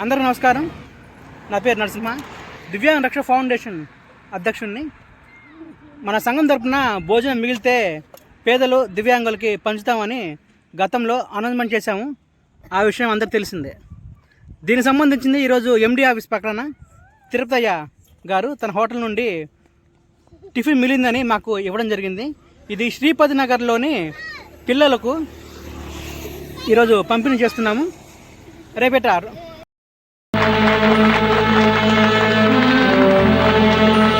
అందరూ నమస్కారం. నా పేరు నరసింహ. దివ్యాంగ రక్ష ఫౌండేషన్ అధ్యక్షుడిని మన సంఘం తరపున భోజనం మిగిలితే పేదలు దివ్యాంగులకి పంచుతామని గతంలో అనౌన్స్మెంట్ చేశాము. ఆ విషయం అందరికి తెలిసిందే. దీనికి సంబంధించింది ఈరోజు ఎండి ఆఫీస్ పక్కన తిరుపతయ్య గారు తన హోటల్ నుండి టిఫిన్ మిగిలిందని మాకు ఇవ్వడం జరిగింది. ఇది శ్రీపతి నగర్లోని పిల్లలకు ఈరోజు పంపిణీ చేస్తున్నాము. రేపేట Thank you.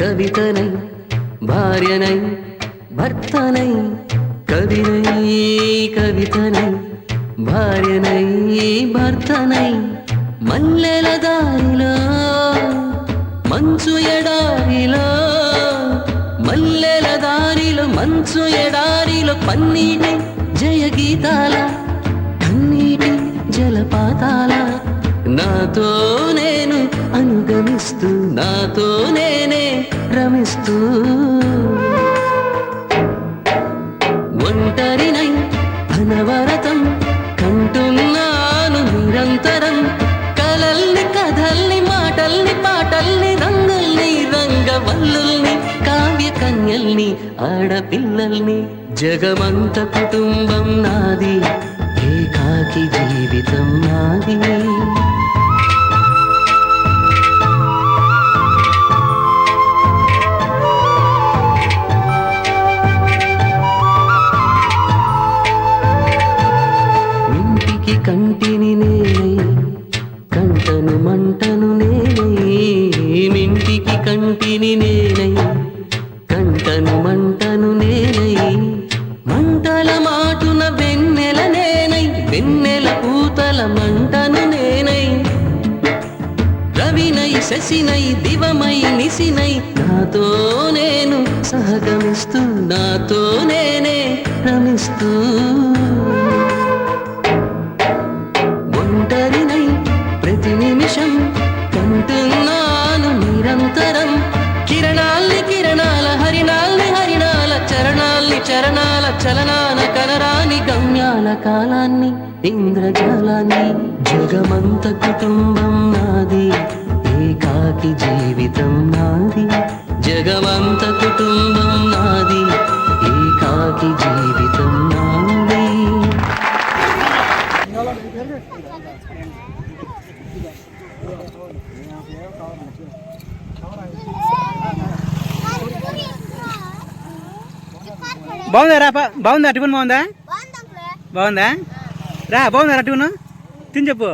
கவிதனை பாரியனை భర్తనై కవినై కవితనై భార్యనై భర్తనై మల్లెల దారిలో మంచు ఎడారిలో మల్లెల దారిలో మంచు ఎడారిలో పన్నీటి జయ గీతాల కన్నీటి జలపాతాల నాతో నేను అనుగమిస్తూ నాతో నేనే రమిస్తూ. ఒంటరినై అనవరతం కంటున్నాను నిరంతరం. కలల్ని కథల్ని మాటల్ని పాటల్ని రంగుల్ని రంగవల్లుల్ని కావ్య కన్యల్ని ఆడపిల్లల్ని జగమంత కుటుంబం నాది ఏకాకి జీవితం నాది. కంటిని నేనై కంటను మంటను నేనై మింటికి కంటిని నేనై కంటను మంటను నేనై మంటల మాటున వెన్నెల నేనై వెన్నెల పూతల మంటను నేనై. రవినై శశినై దివమై నిసినై నాతో నేను సహగమిస్తూ నాతో నేనే రమిస్తూ నిమిషం కంటున్నాను నిరంతరం. కిరణాల్ని కిరణాల హరిణాల్ని హరిణాల చరణాల్ని చరణాల చలనాల కలరాని గమ్యాల కాలాన్ని ఇంద్రజాలాన్ని జగమంత కుటుంబం నాది ఏకాకి జీవితం నాది. జగమంత కుటుంబం బాగుందా రా బాగుందా టిఫిన్ బాగుందా? బాగుందా? రా బాగుందా రా టిఫిన్? తిని చెప్పు.